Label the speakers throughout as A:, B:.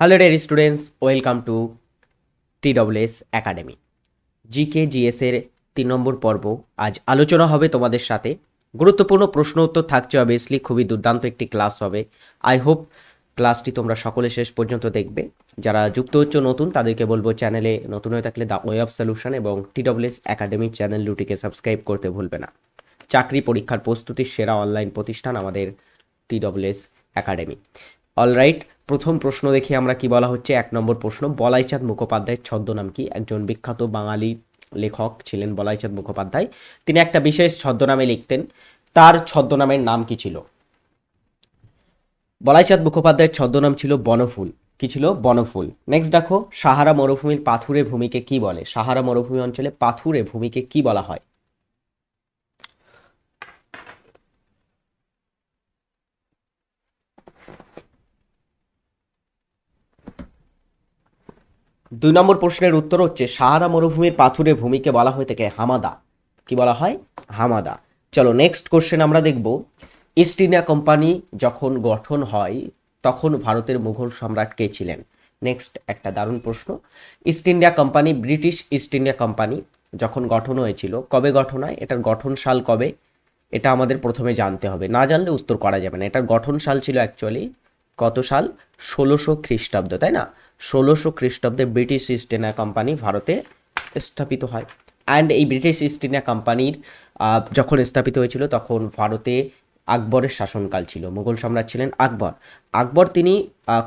A: Hello dear students welcome to TWS Academy GK GS এর তিন নম্বর পর্ব আজ আলোচনা হবে তোমাদের সাথে। গুরুত্বপূর্ণ প্রশ্ন উত্তর থাকছে অবভিয়াসলি খুবই দুর্দান্ত একটি ক্লাস হবে। আই হোপ ক্লাসটি তোমরা সকলে শেষ পর্যন্ত দেখবে। যারা যুক্ত হচ্ছে নতুন, তাদেরকে বলব চ্যানেলে নতুন হয়ে থাকলে দ্য ওয়ে অফ সলিউশন এবং টিডব্লিউএস একাডেমি চ্যানেল দুটিকে সাবস্ক্রাইব করতে ভুলবে না। চাকরি পরীক্ষার প্রস্তুতির সেরা অনলাইন প্রতিষ্ঠান আমাদের টিডব্লিউএস একাডেমি অলরাইট প্রথম প্রশ্ন দেখি আমরা কি বলা হচ্ছে। এক নম্বর প্রশ্ন, বলাইচাঁদ মুখোপাধ্যায়ের ছদ্মনাম কি? একজন বিখ্যাত বাঙালি লেখক ছিলেন বলাইচাঁদ মুখোপাধ্যায়। তিনি একটা বিশেষ ছদ্মনামে লিখতেন, তার ছদ্মনামের নাম কি ছিল? বলাইচাঁদ মুখোপাধ্যায়ের ছদ্মনাম ছিল বনফুল। কি ছিল? বনফুল। নেক্সট দেখো, সাহারা মরুভূমির পাথুরে ভূমিকে কি বলে? সাহারা মরুভূমি অঞ্চলে পাথুরে ভূমিকে কি বলা হয়? দুই নম্বর প্রশ্নের উত্তর হচ্ছে, সাহারা মরুভূমির পাথুরে ভূমিকে বলা হয়ে থাকে হামাদা। কি বলা হয়? হামাদা। চলো নেক্সট কোশ্চেন আমরা দেখব। ইস্ট ইন্ডিয়া কোম্পানি যখন গঠন হয়, তখন ভারতের মুঘল সম্রাট কে ছিলেন? নেক্সট একটা দারুণ প্রশ্ন। East India Company, British East India Company যখন গঠন হয়েছিল, কবে গঠন হয়? এটার গঠন সাল কবে? এটা আমাদের প্রথমে জানতে হবে। না জানলে উত্তর করা যাবে না। এটার গঠন সাল ছিল অ্যাকচুয়ালি কত সাল? ষোলোশো খ্রিস্টাব্দ, তাই না? ষোলোশো খ্রিস্টাব্দে ব্রিটিশ ইস্ট ইন্ডিয়া কোম্পানি ভারতে স্থাপিত হয়। অ্যান্ড এই ব্রিটিশ ইস্ট ইন্ডিয়া কোম্পানির যখন স্থাপিত হয়েছিল তখন ভারতে আকবরের শাসনকাল ছিল। মুঘল সম্রাট ছিলেন আকবর। আকবর তিনি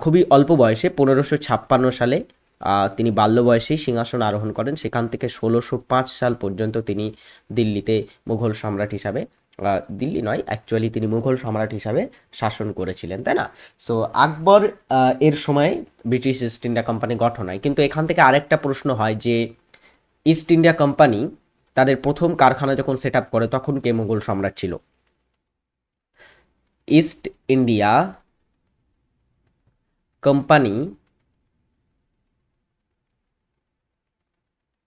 A: খুবই অল্প বয়সে পনেরোশো ছাপ্পান্ন সালে তিনি বাল্য বয়সেই সিংহাসন আরোহণ করেন। সেখান থেকে ষোলোশো পাঁচ সাল পর্যন্ত তিনি দিল্লিতে মুঘল সম্রাট হিসাবে দিল্লি নয় অ্যাকচুয়ালি তিনি মুঘল সম্রাট হিসাবে শাসন করেছিলেন, তাই না? সো আকবর এর সময় ব্রিটিশ ইস্ট ইন্ডিয়া কোম্পানি গঠন হয়। কিন্তু এখান থেকে আরেকটা প্রশ্ন হয় যে ইস্ট ইন্ডিয়া কোম্পানি তাদের প্রথম কারখানা যখন সেট আপ করে, তখন কে মুঘল সম্রাট ছিল? ইস্ট ইন্ডিয়া কোম্পানি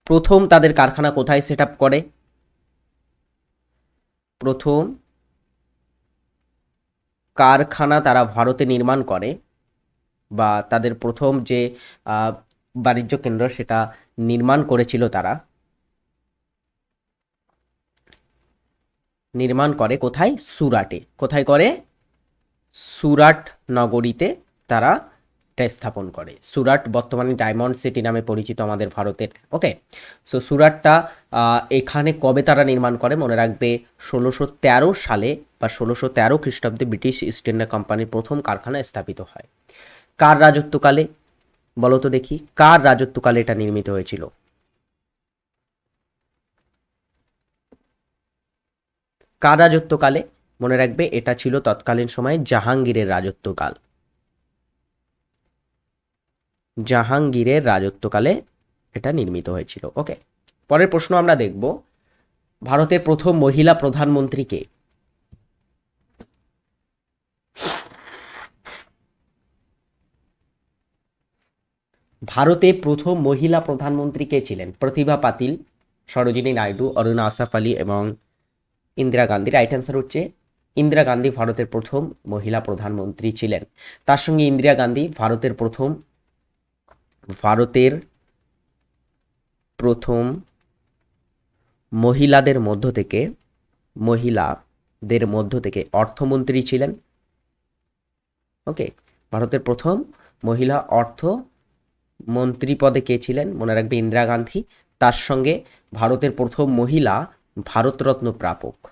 A: প্রথম তাদের কারখানা কোথায় সেট আপ করে? প্রথম কারখানা তারা ভারতে নির্মাণ করে বা তাদের প্রথম যে বাণিজ্য কেন্দ্র সেটা নির্মাণ করেছিল তারা। নির্মাণ করে কোথায়? সুরাটে। কোথায় করে? সুরাট নগরীতে তারা এটা স্থাপন করে। সুরাট বর্তমানে ডায়মন্ড সিটি নামে পরিচিত আমাদের ভারতের। ওকে? সো সুরাটটা এখানে কবে তারা নির্মাণ করে মনে রাখবে? ষোলোশো তেরো সালে বা ষোলোশো তেরো খ্রিস্টাব্দে ব্রিটিশ ইস্ট ইন্ডিয়া কোম্পানির প্রথম কারখানা স্থাপিত হয়। কার রাজত্বকালে? বলো তো দেখি, কার রাজত্বকালে এটা নির্মিত হয়েছিল? কার রাজত্বকালে? মনে রাখবে, এটা ছিল তৎকালীন সময়ে জাহাঙ্গীরের রাজত্বকাল। জাহাঙ্গীরের রাজত্বকালে এটা নির্মিত হয়েছিল। ওকে পরের প্রশ্ন আমরা দেখব, ভারতের প্রথম মহিলা প্রধানমন্ত্রী কে? ভারতে প্রথম মহিলা প্রধানমন্ত্রী কে ছিলেন? প্রতিভা পাতিল, সরোজিনী নাইডু, অরুণ আসাফ আলী এবং ইন্দিরা গান্ধী। রাইট অ্যান্সার হচ্ছে ইন্দিরা গান্ধী ভারতের প্রথম মহিলা প্রধানমন্ত্রী ছিলেন। তার সঙ্গে ইন্দিরা গান্ধী ভারতের প্রথম ভারতের প্রথম মহিলাদের মধ্য থেকে, মহিলাদের মধ্য থেকে অর্থমন্ত্রী ছিলেন। ওকে ভারতের প্রথম মহিলা অর্থ মন্ত্রী পদে কে ছিলেন? মনে রাখবে ইন্দিরা গান্ধী। তার সঙ্গে ভারতের প্রথম মহিলা ভারতরত্ন প্রাপক।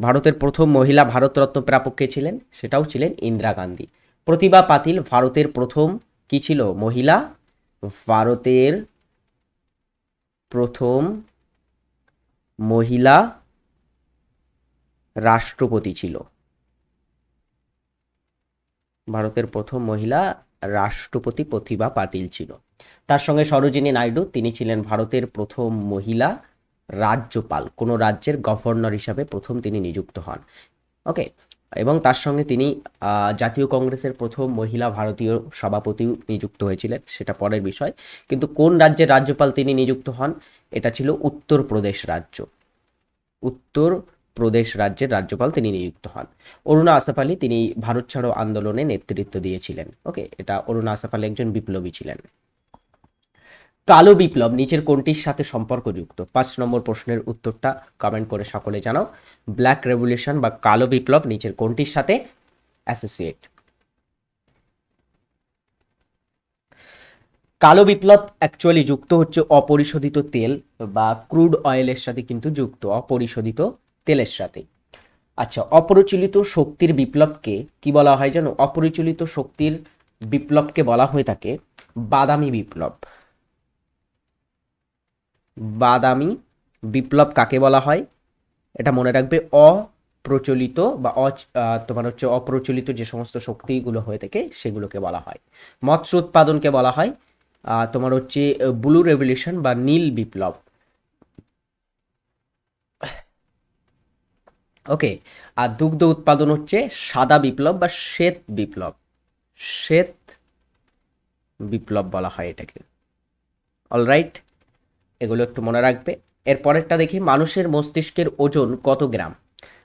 A: ভারতের প্রথম মহিলা ভারতরত্ন প্রাপক কে ছিলেন, সেটাও ছিলেন ইন্দিরা গান্ধী। প্রতিভা পাতিল ভারতের প্রথম কি ছিল? মহিলা ভারতের প্রথম মহিলা রাষ্ট্রপতি ছিল। ভারতের প্রথম মহিলা রাষ্ট্রপতি প্রতিভা পাতিল ছিল। তার সঙ্গে সরোজিনী নাইডু, তিনি ছিলেন ভারতের প্রথম মহিলা রাজ্যপাল, কোনো রাজ্যের গভর্নর হিসাবে প্রথম তিনি নিযুক্ত হন। ওকে এবং তার সঙ্গে তিনি জাতীয় কংগ্রেসের প্রথম মহিলা ভারতীয় সভাপতিও নিযুক্ত হয়েছিলেন, সেটা পরের বিষয়। কিন্তু কোন রাজ্যের রাজ্যপাল তিনি নিযুক্ত হন? এটা ছিল উত্তরপ্রদেশ রাজ্য। উত্তর প্রদেশ রাজ্যের রাজ্যপাল তিনি নিযুক্ত হন। অরুণা আসাফ আলী তিনি ভারত ছাড়ো আন্দোলনে নেতৃত্ব দিয়েছিলেন। ওকে এটা অরুণা আসাফ আলী একজন বিপ্লবী ছিলেন। কালো বিপ্লব, নিচের কোনটির সাথে সম্পর্কযুক্ত? পাঁচ নম্বর প্রশ্নের উত্তরটা কমেন্ট করে সকলে জানাও। ব্ল্যাক রেভলিউশন বা কালো বিপ্লব, নিচের কোনটির সাথে অ্যাসোসিয়েট কালো বিপ্লব অ্যাকচুয়ালি যুক্ত হচ্ছে অপরিশোধিত তেল বা ক্রুড অয়েলের সাথে কিন্তু যুক্ত, অপরিশোধিত তেলের সাথে। আচ্ছা অপরিচালিত শক্তির বিপ্লবকে কি বলা হয় জানো? অপরিচালিত শক্তির বিপ্লবকে বলা হয়ে থাকে বাদামি বিপ্লব। বাদামি, বিপ্লব কাকে বলা হয়? এটা মনে রাখবে অপ্রচলিত বা অ তোমার হচ্ছে অপ্রচলিত যে সমস্ত শক্তিগুলো হয়ে থাকে সেগুলোকে বলা হয়। মৎস্য উৎপাদনকে বলা হয়। তোমার হচ্ছে ব্লু রেভলিউশন বা নীল বিপ্লব। ওকে, আর দুগ্ধ উৎপাদন হচ্ছে সাদা বিপ্লব বা শ্বেত বিপ্লব। শ্বেত বিপ্লব বলা হয় এটাকে। অলরাইট এগুলো একটু মনে রাখবে। এর পরেরটা দেখি, মানুষের মস্তিষ্কের ওজন কত গ্রাম?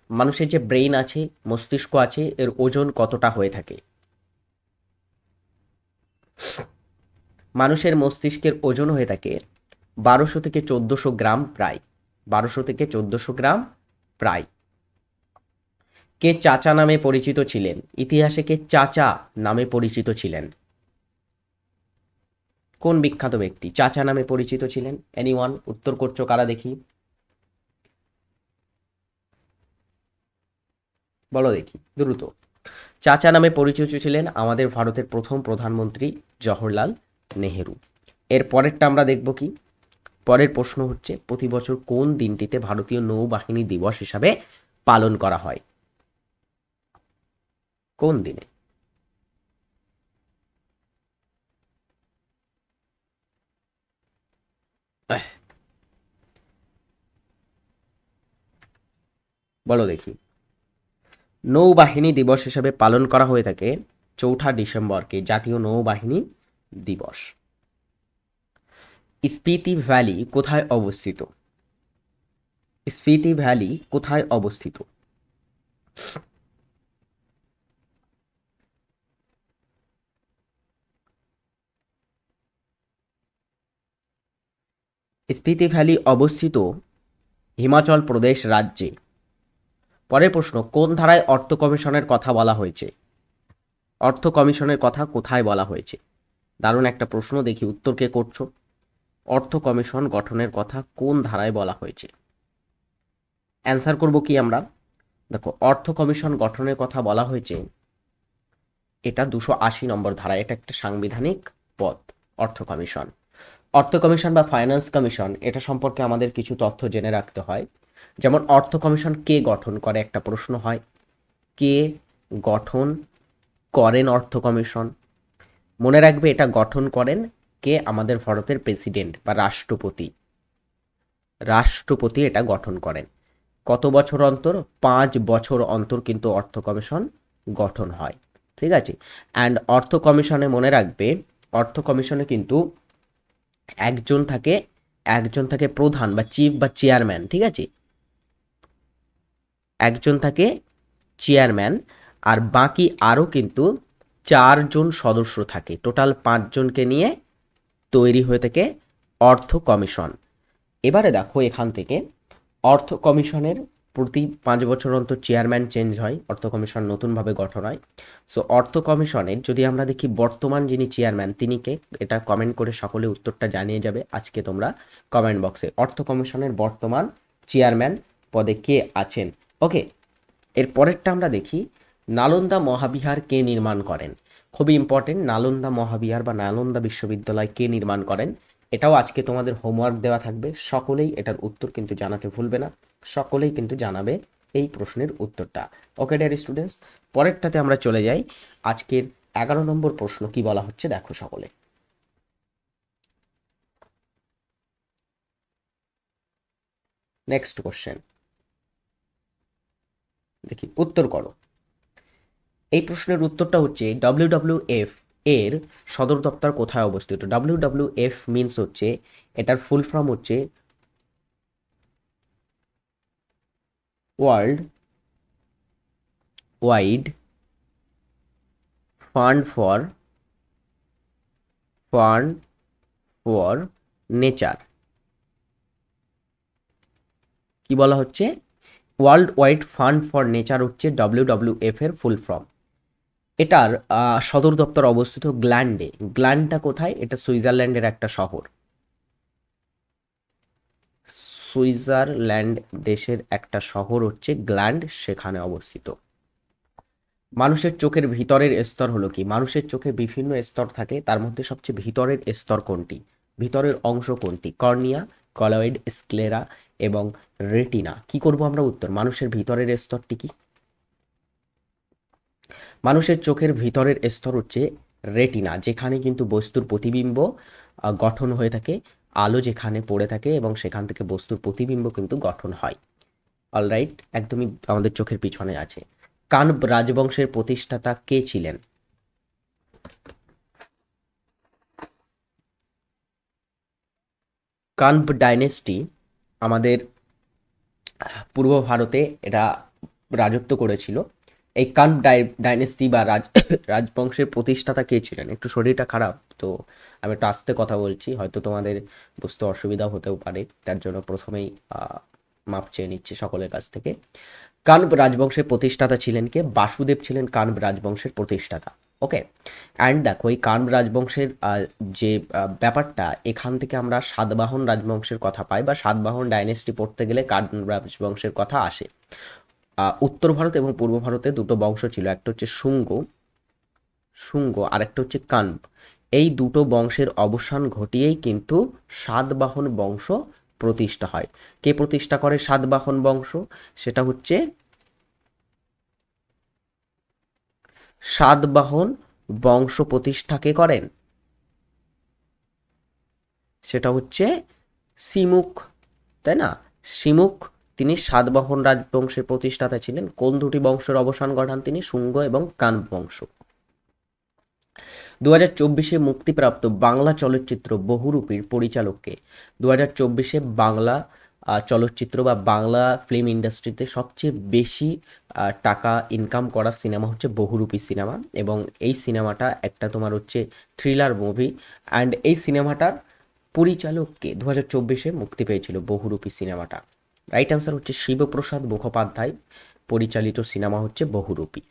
A: মানুষের যে ব্রেইন আছে, মস্তিষ্ক আছে, এর ওজন কতটা হয়ে থাকে? মানুষের মস্তিষ্কের ওজন হয়ে থাকে বারোশো থেকে চোদ্দোশো গ্রাম প্রায়। বারোশো থেকে চোদ্দোশো গ্রাম প্রায়। কে চাচা নামে পরিচিত ছিলেন? ইতিহাসে কে চাচা নামে পরিচিত ছিলেন? কোন বিখ্যাত ব্যক্তি? চাচা নামে পরিচিত ছিলেন? এনি ওয়ান উত্তর করছ কারা দেখি? বলো দেখি, দ্রুত। চাচা নামে পরিচিত ছিলেন আমাদের ভারতের প্রথম প্রধানমন্ত্রী জওহরলাল নেহেরু। এর পরেরটা আমরা দেখব কি? পরের প্রশ্ন হচ্ছে, প্রতি বছর কোন দিনটিতে ভারতীয় নৌবাহিনী দিবস হিসাবে পালন করা হয়? কোন দিনে? বলো দেখি। নৌবাহিনী দিবস হিসেবে পালন করা হয়ে থাকে চৌঠা ডিসেম্বরকে, জাতীয় নৌবাহিনী দিবস। স্পিতি ভ্যালি কোথায় অবস্থিত? স্পিতি ভ্যালি কোথায় অবস্থিত? স্পিতি ভ্যালি অবস্থিত হিমাচল প্রদেশ রাজ্যে। পরের প্রশ্ন, কোন ধারায় অর্থ কমিশনের কথা বলা হয়েছে? অর্থ কমিশনের কথা কোথায় বলা হয়েছে? দারুণ একটা প্রশ্ন, দেখি উত্তর কে করছ? অর্থ কমিশন গঠনের কথা কোন ধারায় বলা হয়েছে? অ্যান্সার করব কি আমরা? দেখো, অর্থ কমিশন গঠনের কথা বলা হয়েছে, এটা দুশো আশি নম্বর ধারা এটা একটা সাংবিধানিক পদ, অর্থ কমিশন। অর্থ কমিশন বা ফাইন্যান্স কমিশন, এটা সম্পর্কে আমাদের কিছু তথ্য জেনে রাখতে হয়। যেমন, অর্থ কমিশন কে গঠন করে, একটা প্রশ্ন হয়। কে গঠন করেন অর্থ কমিশন? মনে রাখবে, এটা গঠন করেন কে আমাদের ভারতের প্রেসিডেন্ট বা রাষ্ট্রপতি। রাষ্ট্রপতি এটা গঠন করেন। কত বছর অন্তর? পাঁচ বছর অন্তর কিন্তু অর্থ কমিশন গঠন হয়। ঠিক আছে? অ্যান্ড অর্থ কমিশনে মনে রাখবে, অর্থ কমিশনে কিন্তু একজন থাকে একজন থাকে প্রধান বা চিফ বা চেয়ারম্যান ঠিক আছে? একজন থাকে চেয়ারম্যান আর বাকি আরও কিন্তু চারজন সদস্য থাকে। টোটাল পাঁচজনকে নিয়ে তৈরি হয়ে থাকে অর্থ কমিশন। এবারে দেখো এখান থেকে অর্থ কমিশনের প্রতি পাঁচ বছর অন্তর চেয়ারম্যান চেঞ্জ হয়, অর্থ কমিশন নতুনভাবে গঠন হয়। সো অর্থ কমিশনের যদি আমরা দেখি বর্তমান যিনি চেয়ারম্যান, তিনি কে? এটা কমেন্ট করে সকলে উত্তরটা জানিয়ে যাবে আজকে তোমরা কমেন্ট বক্সে অর্থ কমিশনের বর্তমান চেয়ারম্যান পদে কে আছেন? ওকে এর পরেরটা আমরা দেখি, নালন্দা মহাবিহার কে নির্মাণ করেন? খুবই ইম্পর্টেন্ট নালন্দা মহাবিহার বা নালন্দা বিশ্ববিদ্যালয় কে নির্মাণ করেন? এটাও আজকে তোমাদের হোমওয়ার্ক দেওয়া থাকবে, সকলেই এটার উত্তর কিন্তু জানাতে ভুলবে না। সকলেই কিন্তু জানাবে এই প্রশ্নের উত্তরটা। ওকে ডিয়ার স্টুডেন্টস পরেরটাতে আমরা চলে যাই। আজকের এগারো নম্বর প্রশ্ন কি বলা হচ্ছে দেখো সকলে। নেক্সট কোশ্চেন দেখি, উত্তর করো। এই প্রশ্নের উত্তরটা হচ্ছে ডাব্লিউডাব্লিউএফ এর সদর দপ্তর কোথায় অবস্থিত? ডাব্লিউ ডাব্লিউ ডাব্লিউডাব্লিউএফ মিনস হচ্ছে, এটার ফুল ফর্ম হচ্ছে World Wide Fund for Fund for Nature কি বলা হচ্ছে? World Wide Fund for Nature হচ্ছে ডব্লিউডব্লিউএফ এর ফুল ফর্ম এটার সদর দপ্তর অবস্থিত গ্ল্যান্ডে। গ্ল্যান্ডটা কোথায়? এটা সুইজারল্যান্ডের একটা শহর। সুইজারল্যান্ড দেশের একটা শহর হচ্ছে গ্ল্যান্ড, সেখানে অবস্থিত। মানুষের চোখের ভিতরের স্তর হলো কি? মানুষের চোখে বিভিন্ন স্তর থাকে, তার মধ্যে সবচেয়ে ভিতরের স্তর কোনটি? ভিতরের অংশ কোনটি? কর্নিয়া, কলয়েড, স্ক্লেরা এবং রেটিনা। কি করব আমরা উত্তর? মানুষের ভিতরের স্তরটি কি? মানুষের চোখের ভিতরের স্তর হচ্ছে রেটিনা, যেখানে কিন্তু বস্তুর প্রতিবিম্ব গঠন হয়ে থাকে। আলো যেখানে পড়ে থাকে এবং সেখান থেকে বস্তুর প্রতিবিম্ব কিন্তু গঠন হয়। অলরাইট একদমই আমাদের চোখের পিছনে আছে। কানব রাজবংশের প্রতিষ্ঠাতা কে ছিলেন? কানব ডাইনেস্টি আমাদের পূর্ব ভারতে এটা রাজত্ব করেছিল। এই কানব ডাইনেস্টি বা রাজ, রাজবংশের প্রতিষ্ঠাতা কে ছিলেন? একটু শরীরটা খারাপ, তো আমি একটু আস্তে কথা বলছি, হয়তো তোমাদের বুঝতে অসুবিধা হতেও পারে, তার জন্য প্রথমেই মাপ চেয়ে নিচ্ছি সকলের কাছ থেকে। কানব রাজবংশের প্রতিষ্ঠাতা ছিলেন কে? বাসুদেব ছিলেন কানব রাজবংশের প্রতিষ্ঠাতা, ওকে? অ্যান্ড দেখো, এই কানব রাজবংশের যে ব্যাপারটা, এখান থেকে আমরা সাতবাহন রাজবংশের কথা পাই, বা সাতবাহন ডাইনেস্টি পড়তে গেলে কানব রাজবংশের কথা আসে। উত্তর ভারত এবং পূর্ব ভারতে দুটো বংশ ছিল। একটা হচ্ছে শুঙ্গ শুঙ্গ আর একটা হচ্ছে কানব এই দুটো বংশের অবসান ঘটিয়েই কিন্তু সাতবাহন বংশ প্রতিষ্ঠা হয়। কে প্রতিষ্ঠা করে সাতবাহন বংশ? সেটা হচ্ছে সাতবাহন বংশ প্রতিষ্ঠা কে করেন? সেটা হচ্ছে সিমুখ, তাই না? সিমুখ তিনি সাতবাহন রাজবংশের প্রতিষ্ঠাতা ছিলেন। কোন দুটি বংশের অবসান ঘটান তিনি? শুঙ্গ এবং কান বংশ। দু হাজার চব্বিশে মুক্তিপ্রাপ্ত বাংলা চলচ্চিত্র বহুরূপীর পরিচালককে। দু হাজার চব্বিশে বাংলা চলচ্চিত্র বা বাংলা ফিল্ম ইন্ডাস্ট্রিতে সবচেয়ে বেশি টাকা ইনকাম করা সিনেমা হচ্ছে বহুরূপী সিনেমা এবং এই সিনেমাটা একটা তোমার হচ্ছে থ্রিলার মুভি অ্যান্ড এই সিনেমাটার পরিচালককে দু হাজার চব্বিশে মুক্তি পেয়েছিল বহুরূপী সিনেমাটা রাইট অ্যান্সার হচ্ছে শিবপ্রসাদ মুখোপাধ্যায়। পরিচালিত সিনেমা হচ্ছে বহুরূপী।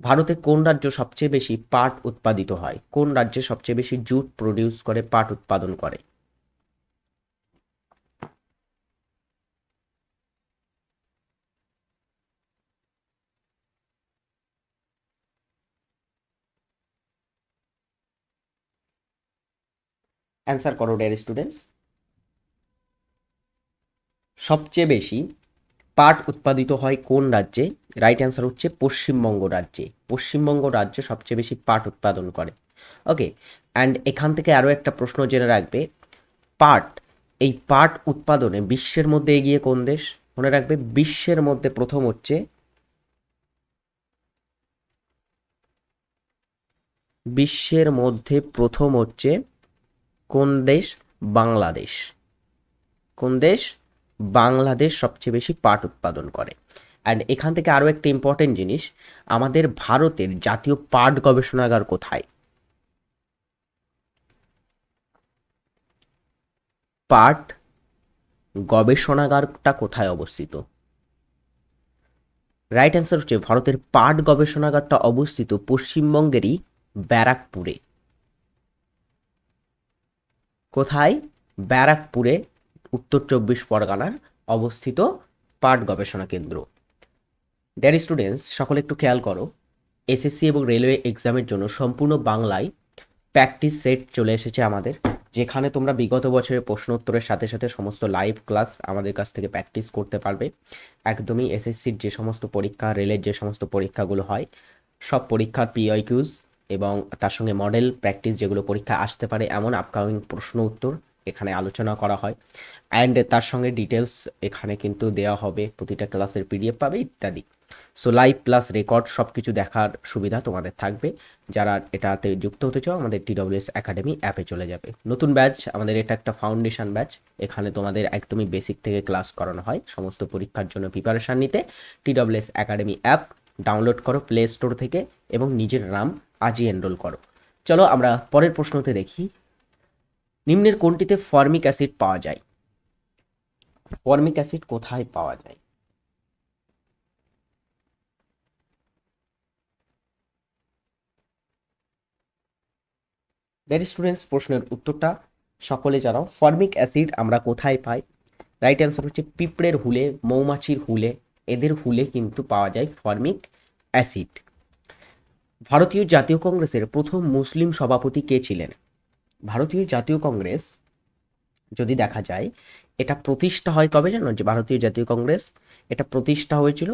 A: ভারতে কোন রাজ্য সবচেয়ে বেশি পাট উৎপাদিত হয়? কোন রাজ্যে সবচেয়ে বেশি জুট প্রডিউস করে, পাট উৎপাদন করে? অ্যান্সার করো ডেয়ার স্টুডেন্টস সবচেয়ে বেশি পাট উৎপাদিত হয় কোন রাজ্যে? রাইট অ্যান্সার হচ্ছে পশ্চিমবঙ্গ রাজ্যে। পশ্চিমবঙ্গ রাজ্য সবচেয়ে বেশি পাট উৎপাদন করে। ওকে অ্যান্ড এখান থেকে আরও একটা প্রশ্ন জেনে রাখবে। পাট, এই পাট উৎপাদনে বিশ্বের মধ্যে এগিয়ে কোন দেশ? মনে রাখবে বিশ্বের মধ্যে প্রথম হচ্ছে বিশ্বের মধ্যে প্রথম হচ্ছে কোন দেশ? বাংলাদেশ। কোন দেশ? বাংলাদেশ সবচেয়ে বেশি পাট উৎপাদন করে। অ্যান্ড এখান থেকে আরও একটা ইম্পর্টেন্ট জিনিস, আমাদের ভারতের জাতীয় পাট গবেষণাগার কোথায়? পাট গবেষণাগারটা কোথায় অবস্থিত? রাইট অ্যান্সার হচ্ছে ভারতের পাট গবেষণাগারটা অবস্থিত পশ্চিমবঙ্গেরই ব্যারাকপুরে। কোথায়? ব্যারাকপুরে উত্তর চব্বিশ পরগনার অবস্থিত পাট গবেষণা কেন্দ্র। ড্যারি স্টুডেন্টস সকলে একটু খেয়াল করো এসএসসি এবং রেলওয়ে এক্সামের জন্য সম্পূর্ণ বাংলায় প্র্যাকটিস সেট চলে এসেছে আমাদের, যেখানে তোমরা বিগত বছরের প্রশ্ন উত্তরের সাথে সাথে সমস্ত লাইভ ক্লাস আমাদের কাছ থেকে প্র্যাকটিস করতে পারবে। একদমই এসএসসির যে সমস্ত পরীক্ষা রেলের যে সমস্ত পরীক্ষাগুলো হয়, সব পরীক্ষার পিআইকিউজ এবং তার সঙ্গে মডেল প্র্যাকটিস যেগুলো পরীক্ষা আসতে পারে এমন আপকামিং প্রশ্ন উত্তর এখানে আলোচনা করা হয়। অ্যান্ড তার সঙ্গে ডিটেলস এখানে কিন্তু দেওয়া হবে, প্রতিটা ক্লাসের পিডিএফ পাবে, ইত্যাদি। সো লাইভ প্লাস রেকর্ড সব কিছু দেখার সুবিধা তোমাদের থাকবে। যারা এটাতে যুক্ত হতে চাও, আমাদের টিডব্লিউএস একাডেমি অ্যাপে চলে যাবে। নতুন ব্যাচ আমাদের এটা একটা ফাউন্ডেশন ব্যাচ এখানে তোমাদের একদমই বেসিক থেকে ক্লাস করানো হয়, সমস্ত পরীক্ষার জন্য প্রিপারেশান নিতে। টিডব্লিউএস একাডেমি অ্যাপ ডাউনলোড করো প্লে স্টোর থেকে এবং নিজের নাম আজই এনরোল করো। চলো আমরা পরের প্রশ্নতে দেখি। নিম্নের কোনটিতে ফর্মিক অ্যাসিড পাওয়া যায়? ফর্মিক অ্যাসিড কোথায় পাওয়া যায়? ডেয়ারি স্টুডেন্টস প্রশ্নের উত্তরটা সকলে জানাও ফর্মিক অ্যাসিড আমরা কোথায় পাই? রাইট অ্যান্সার হচ্ছে পিঁপড়ের হুলে, মৌমাছির হুলে। এদের হুলে কিন্তু পাওয়া যায় ফর্মিক অ্যাসিড। ভারতীয় জাতীয় কংগ্রেসের প্রথম মুসলিম সভাপতি কে ছিলেন? ভারতীয় জাতীয় কংগ্রেস, যদি দেখা যায়, এটা প্রতিষ্ঠা হয় কবে জানো? যে ভারতীয় জাতীয় কংগ্রেস, এটা প্রতিষ্ঠা হয়েছিল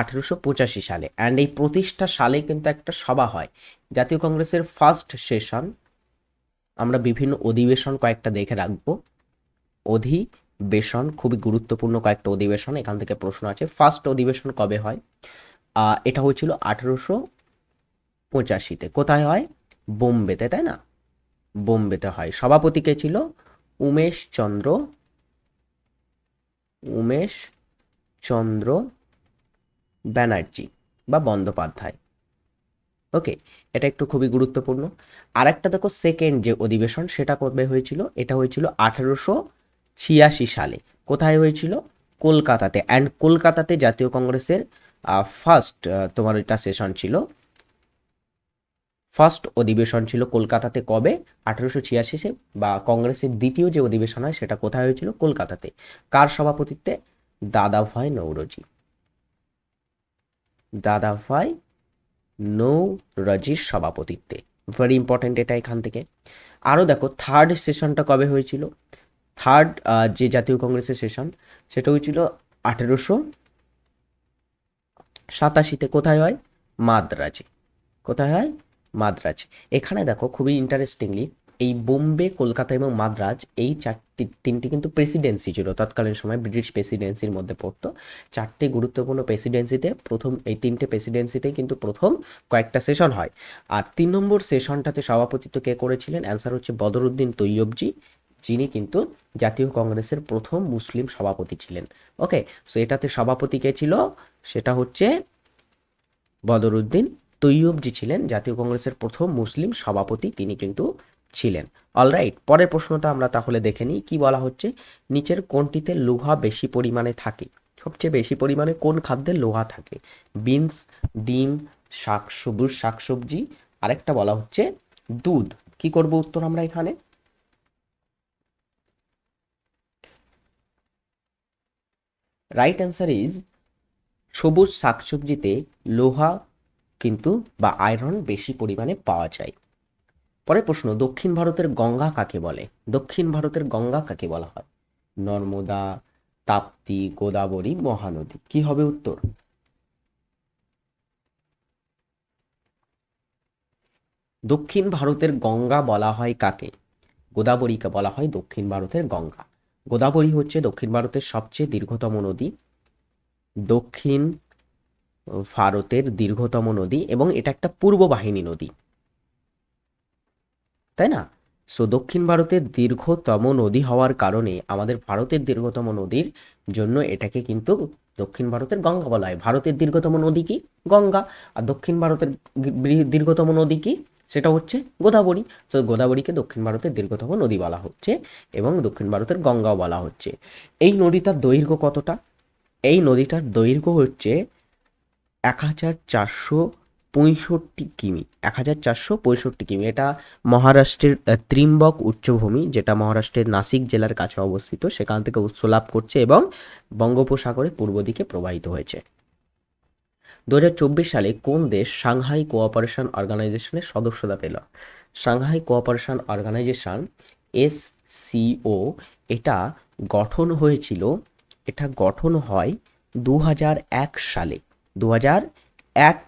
A: আঠেরোশো পঁচাশি সালে। অ্যান্ড এই প্রতিষ্ঠা সালে কিন্তু একটা সভা হয়। জাতীয় কংগ্রেসের ফার্স্ট সেশন আমরা বিভিন্ন অধিবেশন কয়েকটা দেখে রাখব। অধিবেশন, খুবই গুরুত্বপূর্ণ কয়েকটা অধিবেশন, এখান থেকে প্রশ্ন আছে ফার্স্ট অধিবেশন কবে হয়? এটা হয়েছিল আঠেরোশো পঁচাশিতে। কোথায় হয়? বোম্বেতে, তাই না? বোম্বেতে হয়। সভাপতি কে ছিল? উমেশ চন্দ্র উমেশ চন্দ্র ব্যানার্জি বা বন্দ্যোপাধ্যায়। ওকে এটা একটু খুবই গুরুত্বপূর্ণ। আর একটা দেখো সেকেন্ড যে অধিবেশন, সেটা কবে হয়েছিল? এটা হয়েছিল আঠেরোশো ছিয়াশি সালে। কোথায় হয়েছিল? কলকাতাতে। অ্যান্ড কলকাতাতে জাতীয় কংগ্রেসের ফার্স্ট তোমার এটা সেশন ছিল ফার্স্ট অধিবেশন ছিল কলকাতাতে কবে? আঠেরোশো ছিয়াশিতে বা কংগ্রেসের দ্বিতীয় যে অধিবেশন হয় সেটা কোথায় হয়েছিল? কলকাতাতে। কার সভাপতিত্বে? দাদাভাই নৌরজি। দাদাভাই নৌরজির সভাপতিত্বে। ভেরি ইম্পর্টেন্ট এটা এখান থেকে। আরও দেখো থার্ড সেশনটা কবে হয়েছিল? থার্ড যে জাতীয় কংগ্রেসের সেশন সেটা হয়েছিল আঠেরোশো সাতাশিতে। কোথায় হয়? মাদ্রাজে। কোথায় হয়? মাদ্রাজ। এখানে দেখো খুবই ইন্টারেস্টিংলি এই বোম্বে, কলকাতা এবং মাদ্রাজ এই চারটি, তিনটি কিন্তু প্রেসিডেন্সি ছিল। তৎকালীন সময় ব্রিটিশ প্রেসিডেন্সির মধ্যে পড়তো। চারটি গুরুত্বপূর্ণ প্রেসিডেন্সিতে প্রথম, এই তিনটে প্রেসিডেন্সিতে কিন্তু প্রথম কয়েকটা সেশন হয়। আর তিন নম্বর সেশনটাতে সভাপতিত্ব কে করেছিলেন? অ্যান্সার হচ্ছে বদরুদ্দিন তৈয়বজি, যিনি কিন্তু জাতীয় কংগ্রেসের প্রথম মুসলিম সভাপতি ছিলেন। ওকে সো এটাতে সভাপতি কে ছিল? সেটা হচ্ছে বদরুদ্দিন তৈয়বজি ছিলেন, জাতীয় কংগ্রেসের প্রথম মুসলিম সভাপতি তিনি কিন্তু ছিলেন। অলরাইট পরের প্রশ্নটা আমরা তাহলে দেখে নিই, কি বলা হচ্ছে? নিচের কোনটিতে লোহা বেশি পরিমাণে থাকে? সবচেয়ে বেশি পরিমাণে কোন খাদ্যে লোহা থাকে? বিনস, ডিম, শাক, সবুজ শাকসবজি, আরেকটা বলা হচ্ছে দুধ। কি করব উত্তর আমরা এখানে? রাইট অ্যান্সার ইজ সবুজ শাকসবজিতে লোহা কিন্তু বা আয়রন বেশি পরিমাণে পাওয়া যায়। পরের প্রশ্ন, দক্ষিণ ভারতের গঙ্গা কাকে বলে? দক্ষিণ ভারতের গঙ্গা কাকে বলা হয়? নর্মদা, তাপ্তি, গোদাবরী, মহানদী। কি হবে উত্তর? দক্ষিণ ভারতের গঙ্গা বলা হয় কাকে? গোদাবরীকে বলা হয় দক্ষিণ ভারতের গঙ্গা। গোদাবরী হচ্ছে দক্ষিণ ভারতের সবচেয়ে দীর্ঘতম নদী। দক্ষিণ ভারতের দীর্ঘতম নদী এবং এটা একটা পূর্ব বাহিনী নদী। তাই না? সো দক্ষিণ ভারতের দীর্ঘতম নদী হওয়ার কারণে আমাদের ভারতের দীর্ঘতম নদীর জন্য এটাকে কিন্তু দক্ষিণ ভারতের গঙ্গা বলা হয়। ভারতের দীর্ঘতম নদী কি? গঙ্গা। আর দক্ষিণ ভারতের দীর্ঘতম নদী কি? সেটা হচ্ছে গোদাবরী। তো গোদাবরীকে দক্ষিণ ভারতের দীর্ঘতম নদী বলা হচ্ছে এবং দক্ষিণ ভারতের গঙ্গাও বলা হচ্ছে। এই নদীটার দৈর্ঘ্য কতটা? এই নদীটার দৈর্ঘ্য হচ্ছে এক হাজার চারশো পঁয়ষট্টি কিমি, এক হাজার চারশো পঁয়ষট্টি কিমি। এটা মহারাষ্ট্রের ত্রিম্বক উচ্চভূমি, যেটা মহারাষ্ট্রের নাসিক জেলার কাছে অবস্থিত। সেখান থেকে উৎস লাভ করছে এবং বঙ্গোপসাগরের পূর্ব দিকে প্রবাহিত হয়েছে। দু হাজার চব্বিশ সালে কোন দেশ সাংহাই কোঅপারেশন অর্গানাইজেশনের সদস্যতা পেল? Shanghai Cooperation Organisation, S C O এটা গঠন হয়েছিল, এটা গঠন হয় দু হাজার এক সালে। দু এক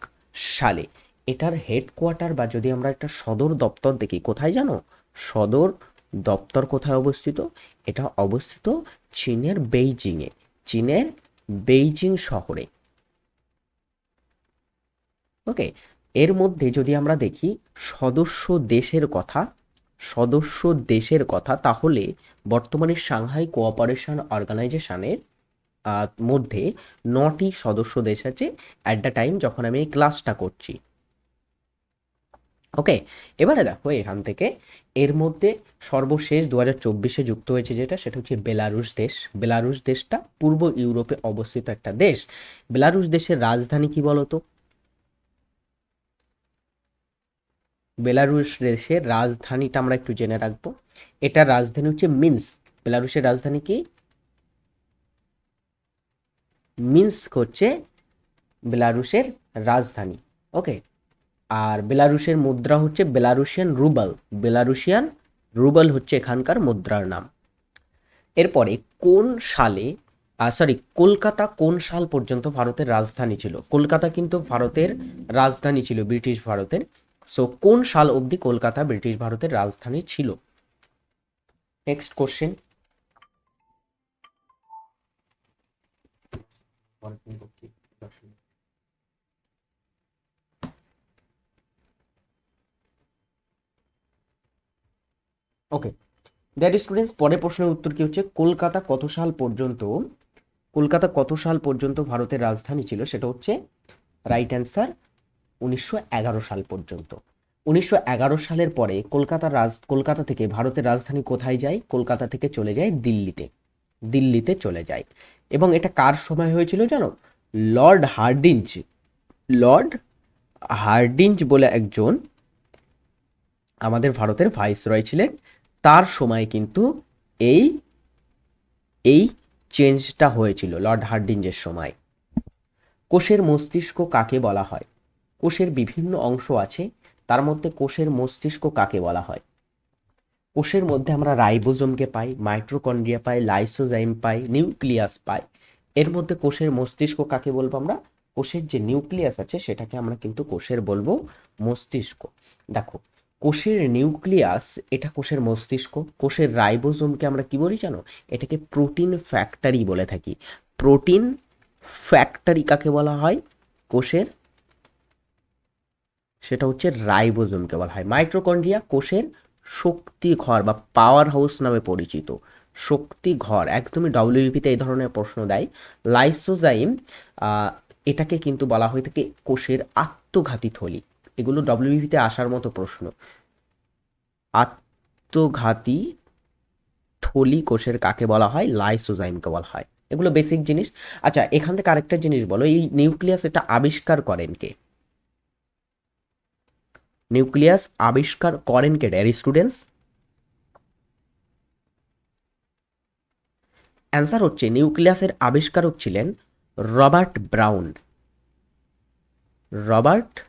A: সালে। এটার হেডকোয়ার্টার বা যদি আমরা একটা সদর দপ্তর দেখি, কোথায় জানো? সদর দপ্তর কোথায় অবস্থিত? এটা অবস্থিত চীনের বেইজিংয়ে, চীনের বেইজিং শহরে। ওকে, এর মধ্যে যদি আমরা দেখি সদস্য দেশের কথা, সদস্য দেশের কথা, তাহলে বর্তমানে সাংহাই কোঅপারেশন অর্গানাইজেশনের মধ্যে নটি সদস্য দেশ আছে অ্যাট দ্য টাইম যখন আমি এই ক্লাসটা করছি। ওকে এবারে দেখো এখান থেকে এর মধ্যে সর্বশেষ দু হাজার চব্বিশে যুক্ত হয়েছে যেটা, সেটা হচ্ছে বেলারুশ দেশ। বেলারুশ দেশটা পূর্ব ইউরোপে অবস্থিত একটা দেশ। বেলারুশ দেশের রাজধানী কি বলতো? বেলারুশ দেশের রাজধানীটা আমরা একটু জেনে রাখব। এটার রাজধানী হচ্ছে মিন্স বেলারুশের রাজধানী কি? মিন্স্ক হচ্ছে বেলারুশের রাজধানী ওকে আর বেলারুশের মুদ্রা হচ্ছে বেলারুশিয়ান রুবাল বেলারুশিয়ান রুবাল হচ্ছে এখানকার মুদ্রার নাম। এরপরে কোন সালে সরি কলকাতা কোন সাল পর্যন্ত ভারতের রাজধানী ছিল? কলকাতা কিন্তু ভারতের রাজধানী ছিল, ব্রিটিশ ভারতের। সো কোন সাল অবধি কলকাতা ব্রিটিশ ভারতের রাজধানী ছিল? Next question okay that students পরের প্রশ্নের উত্তর কি হচ্ছে? কলকাতা কত সাল পর্যন্ত, কলকাতা কত সাল পর্যন্ত ভারতের রাজধানী ছিল? সেটা হচ্ছে রাইট অ্যান্সার উনিশশো এগারো সাল পর্যন্ত। উনিশশো এগারো সালের পরে কলকাতার রাজ, কলকাতা থেকে ভারতের রাজধানী কোথায় যায়? কলকাতা থেকে চলে যায় দিল্লিতে। দিল্লিতে চলে যায়। এবং এটা কার সময় হয়েছিল জানো? Lord Hardinge. লর্ড হার্ডিঞ্জ বলে একজন আমাদের ভারতের ভাইসরয় ছিলেন। তার সময় কিন্তু এই এই চেঞ্জটা হয়েছিল লর্ড হার্ডিঞ্জের সময়। কোষের মস্তিষ্ক কাকে বলা হয়? কোষের বিভিন্ন অংশ আছে, তার মধ্যে কোষের মস্তিষ্ক কাকে বলা হয়? কোষের মধ্যে আমরা রাইবোজোমকে পাই মাইট্রোকন্ড্রিয়া পাই, লাইসোজাইম পাই, নিউক্লিয়াস পাই। এর মধ্যে কোষের মস্তিষ্ক কাকে বলব আমরা? কোষের যে নিউক্লিয়াস আছে সেটাকে আমরা কিন্তু কোষের বলব মস্তিষ্ক। দেখো, কোষের নিউক্লিয়াস, এটা কোষের মস্তিষ্ক। কোষের রাইবোজোমকে আমরা কি বলি জানো? এটাকে প্রোটিন ফ্যাক্টরি বলে থাকি। প্রোটিন ফ্যাক্টরি কাকে বলা হয়? কোষের, সেটা হচ্ছে রাইবোজোমকে বলা হয়। মাইট্রোকন্ড্রিয়া কোষের শক্তি ঘর বা পাওয়ার হাউস নামে পরিচিত। শক্তি ঘর, একদমই ডব্লিউপিতে এই ধরনের প্রশ্ন দেয়। লাইসোজাইম এটাকে কিন্তু বলা হয়ে থাকে কোষের আত্মঘাতী থলি। এগুলো ডব্লিউপিতে আসার মতো প্রশ্ন। আত্মঘাতী থলি কোষের কাকে বলা হয়? লাইসোজাইমকে বলা হয়। এগুলো বেসিক জিনিস। আচ্ছা এখান থেকে আরেকটা জিনিস বলো। এই নিউক্লিয়াস এটা আবিষ্কার করেন কে? নিউক্লিয়াস আবিষ্কার করেন কে ড্যারি স্টুডেন্টস? অ্যান্সার হচ্ছে নিউক্লিয়াসের আবিষ্কারক ছিলেন রবার্ট ব্রাউন। রবার্ট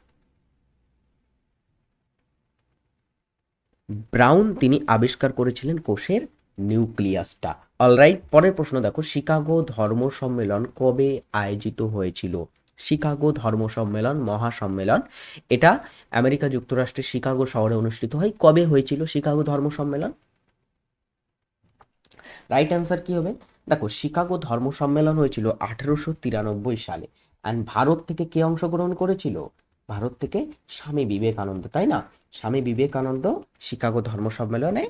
A: ব্রাউন তিনি আবিষ্কার করেছিলেন কোষের নিউক্লিয়াসটা। অলরাইট, পরের প্রশ্ন দেখো, শিকাগো ধর্ম সম্মেলন কবে আয়োজিত হয়েছিল? শিকাগো ধর্ম সম্মেলন মহাসম্মেলন। এটা আমেরিকা যুক্তরাষ্ট্রের শিকাগো শহরে অনুষ্ঠিত হয়। কবে হয়েছিল শিকাগো ধর্ম সম্মেলন রাইট অ্যান্সার কি হবে? দেখো, শিকাগো ধর্ম সম্মেলন হয়েছিল আঠেরোশো তিরানব্বই সালে। অ্যান্ড ভারত থেকে কে অংশগ্রহণ করেছিল? ভারত থেকে স্বামী বিবেকানন্দ, তাই না? স্বামী বিবেকানন্দ শিকাগো ধর্ম সম্মেলনে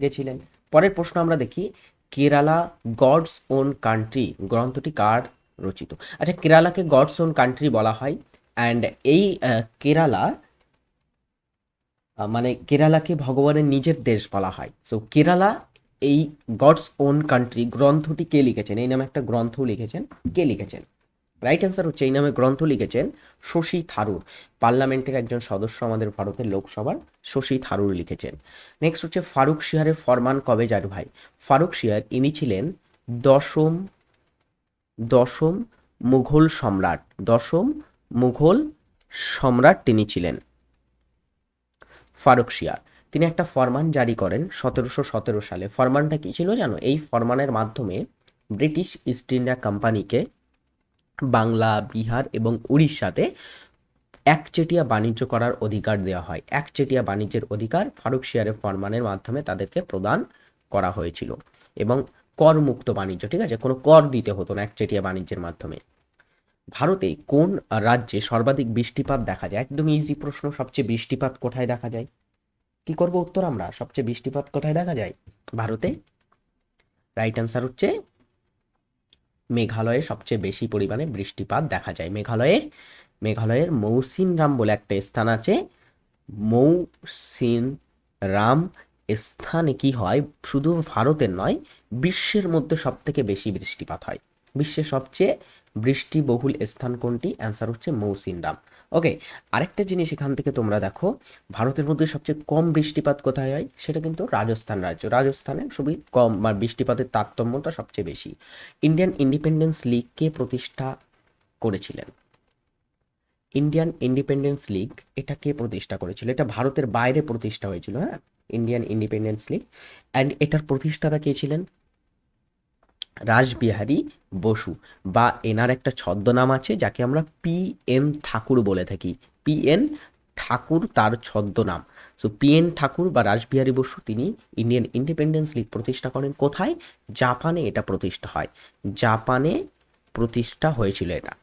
A: গেছিলেন। পরের প্রশ্ন আমরা দেখি, কেরালা গডস ওন কান্ট্রি গ্রন্থটি কার রচিত। আচ্ছা কেরালাকে গডস ওন কান্ট্রি বলা হয় অ্যান্ড এই কেরালা মানে কেরালাকে ভগবানের নিজের দেশ বলা হয়। সো কেরালা, এই গডস ওন কান্ট্রি গ্রন্থটি কে লিখেছেন? এই নামে একটা গ্রন্থ লিখেছেন। কে লিখেছেন? রাইট অ্যান্সার হচ্ছে এই নামে গ্রন্থ লিখেছেন শশী থারুর। পার্লামেন্টের একজন সদস্য আমাদের ভারতের লোকসভার, শশী থারুর লিখেছেন। নেক্সট হচ্ছে ফারুক শিয়ারের ফরমান কবে জারু ভাই? ফারুক শিয়ার ইনি ছিলেন দশম দশম মুঘল সম্রাট, দশম মুঘল সম্রাট তিনি ছিলেন। ফারুক তিনি একটা ফরমান জারি করেন সতেরোশো সতেরো সালে। ফরমানটা কি ছিল জানো? এই ফরমানের মাধ্যমে ব্রিটিশ ইস্ট ইন্ডিয়া কোম্পানিকে বাংলা, বিহার এবং উড়িষ্যাতে একচেটিয়া বাণিজ্য করার অধিকার দেওয়া হয়। একচেটিয়া বাণিজ্যের অধিকার ফারুক শিয়ারের ফরমানের মাধ্যমে তাদেরকে প্রদান করা হয়েছিল এবং করমুক্ত বাণিজ্য, ঠিক আছে? কোনো কর দিতে হতো না, একচেটিয়া বাণিজ্যের মাধ্যমে। ভারতে কোন রাজ্যে সর্বাধিক বৃষ্টিপাত দেখা যায়? একদম ইজি প্রশ্ন, সবচেয়ে বৃষ্টিপাত কোথায় দেখা যায়? কি করব উত্তর আমরা? সবচেয়ে বৃষ্টিপাত কোথায় দেখা যায়? ভারতে? রাইট অ্যান্সার হচ্ছে মেঘালয়ে সবচেয়ে বেশি পরিমাণে বৃষ্টিপাত দেখা যায়। মেঘালয়ের মেঘালয়ের মৌসিনরাম বলে একটা স্থান আছে। মৌসিন রাম স্থানে কি হয়? শুধু ভারতের নয়, বিশ্বের মধ্যে সব থেকে বেশি বৃষ্টিপাত হয়। বিশ্বের সবচেয়ে বৃষ্টিবহুল স্থান কোনটি? অ্যান্সার হচ্ছে মৌসিনরাম ওকে আরেকটা জিনিস এখান থেকে তোমরা দেখো, ভারতের মধ্যে সবচেয়ে কম বৃষ্টিপাত কোথায় হয়? সেটা কিন্তু রাজস্থান রাজ্য। রাজস্থানে খুবই কম, বা বৃষ্টিপাতের তারতম্যটা সবচেয়ে বেশি। ইন্ডিয়ান ইন্ডিপেন্ডেন্স লিগকে প্রতিষ্ঠা করেছিলেন। ইন্ডিয়ান ইন্ডিপেন্ডেন্স লিগ এটা কে প্রতিষ্ঠা করেছিল? এটা ভারতের বাইরে প্রতিষ্ঠা হয়েছিল হ্যাঁ? ইন্ডিয়ান ইন্ডিপেন্ডেন্স লিগ অ্যান্ড এটার প্রতিষ্ঠাতা কে ছিলেন? রাসবিহারী বসু বা এনার একটা ছদ্মনাম আছে, যাকে আমরা পি এন ঠাকুর বলে থাকি। পি এন ঠাকুর তার ছদ্মনাম। সো পি এন ঠাকুর বা রাসবিহারী বসু, তিনি ইন্ডিয়ান ইন্ডিপেন্ডেন্স লিগ প্রতিষ্ঠা করেন। কোথায়? জাপানে এটা প্রতিষ্ঠা হয়। জাপানে প্রতিষ্ঠা হয়েছিল এটা।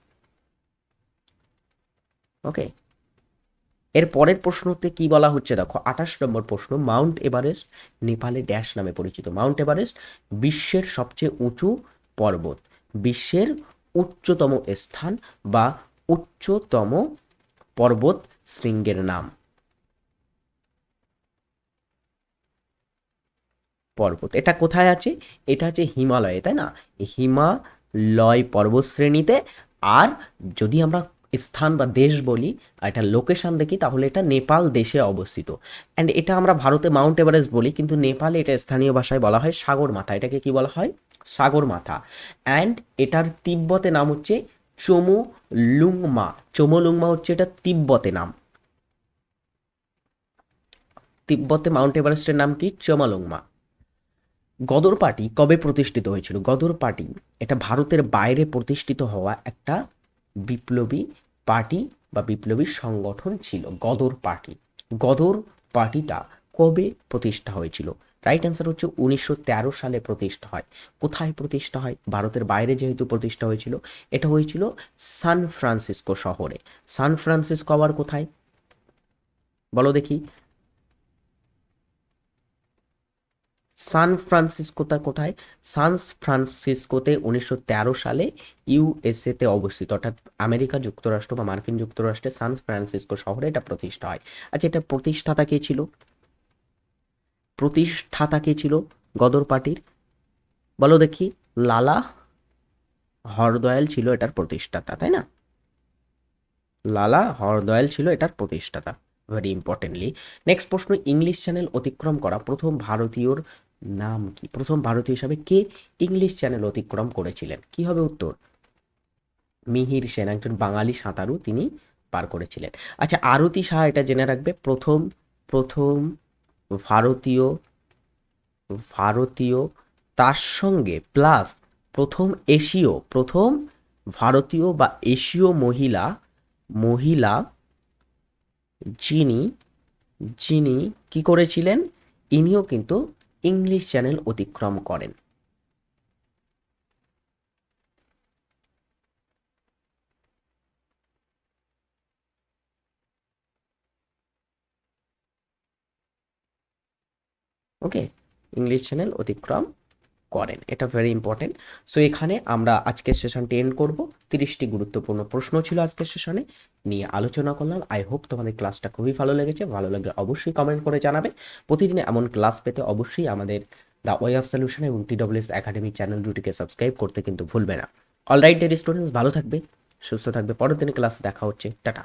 A: ওকে। এর পরের প্রশ্নতে কি বলা হচ্ছে? দেখো, আঠাশ নম্বর প্রশ্ন, মাউন্ট এভারেস্ট নেপালে ড্যাশ নামে পরিচিত। মাউন্ট এভারেস্ট বিশ্বের সবচেয়ে উঁচু পর্বত, বিশ্বের উচ্চতম স্থান বা উচ্চতম পর্বত শৃঙ্গের নাম। পর্বত, এটা কোথায় আছে? এটা আছে হিমালয়ে, তাই না? হিমালয় পর্বত শ্রেণীতে আর যদি আমরা স্থান বা দেশ বলি, আর এটা লোকেশন দেখি, তাহলে এটা নেপাল দেশে অবস্থিত। অ্যান্ড এটা আমরা ভারতে মাউন্ট এভারেস্ট বলি, কিন্তু নেপালে এটা স্থানীয় ভাষায় বলা হয় সাগর মাথা। এটাকে কি বলা হয়? সাগর মাথা। অ্যান্ড এটার তিব্বতে নাম হচ্ছে চমো লুংমা চমো লুংমা হচ্ছে এটা তিব্বতে নাম। তিব্বতে মাউন্ট এভারেস্টের নাম কি? চমালুংমা। গদর পার্টি কবে প্রতিষ্ঠিত হয়েছিল? গদর পার্টি এটা ভারতের বাইরে প্রতিষ্ঠিত হওয়া একটা বিপ্লবী পার্টি বা বিপ্লবী সংগঠন ছিল গদর পার্টি। গদর পার্টিটা কবে প্রতিষ্ঠা হয়েছিল? রাইট অ্যান্সার হচ্ছে উনিশশো তেরো সালে প্রতিষ্ঠা হয়। কোথায় প্রতিষ্ঠা হয়? ভারতের বাইরে যেহেতু প্রতিষ্ঠা হয়েছিল, এটা হয়েছিল সান ফ্রান্সিসকো শহরে। সান ফ্রান্সিসকো আবার কোথায়? বলো দেখি। সান ফ্রান্সিসকোটা কোথায়? সান ফ্রান্সিসকোতে উনিশশো তেরো সালে ইউএসএতে অবস্থিত। অর্থাৎ আমেরিকা যুক্তরাষ্ট্র বা মার্কিন যুক্তরাষ্ট্রে সান ফ্রান্সিসকো শহরে এটা প্রতিষ্ঠা হয়। আচ্ছা এটা প্রতিষ্ঠাতা কে ছিল? প্রতিষ্ঠাতা কে ছিল? গদর পার্টির বলো দেখি, লালা হরদয়াল ছিল এটার প্রতিষ্ঠাতা, তাই না? লালা হরদয়াল ছিল এটার প্রতিষ্ঠাতা ভেরি ইম্পর্টেন্টলি নেক্সট প্রশ্ন, ইংলিশ চ্যানেল অতিক্রম করা প্রথম ভারতীয়র নাম কি? প্রথম ভারতীয় হিসাবে কে ইংলিশ চ্যানেল অতিক্রম করেছিলেন? কি হবে উত্তর? মিহির সেন, একজন বাঙালি সাঁতারু তিনি পার করেছিলেন। আচ্ছা আরতি শাহ এটা জেনে রাখবে। প্রথম প্রথম ভারতীয় ভারতীয়, তার সঙ্গে প্লাস প্রথম এশীয়, প্রথম ভারতীয় বা এশীয় মহিলা মহিলা যিনি যিনি কি করেছিলেন? ইনিও কিন্তু ইংলিশ চ্যানেল অতিক্রম করেন। ওকে ইংলিশ চ্যানেল অতিক্রম করেন। এটা ভেরি ইম্পর্টেন্ট সো এখানে আমরা আজকের সেশনটি এন্ড করব। তিরিশটি গুরুত্বপূর্ণ প্রশ্ন ছিল আজকের সেশনে নিয়ে আলোচনা করলাম। আই হোপ তোমাদের ক্লাসটা খুবই ভালো লেগেছে। ভালো লাগলে অবশ্যই কমেন্ট করে জানাবে। প্রতিদিন এমন ক্লাস পেতে অবশ্যই আমাদের দ্য ওয়ে অফ সলিউশন এবং টিডব্লিউএস একাডেমি চ্যানেল দুটিকে সাবস্ক্রাইব করতে কিন্তু ভুলবে না। অলরাইট ডেরি স্টুডেন্টস ভালো থাকবে, সুস্থ থাকবে। পরের দিনে ক্লাস দেখা হচ্ছে। টাটা।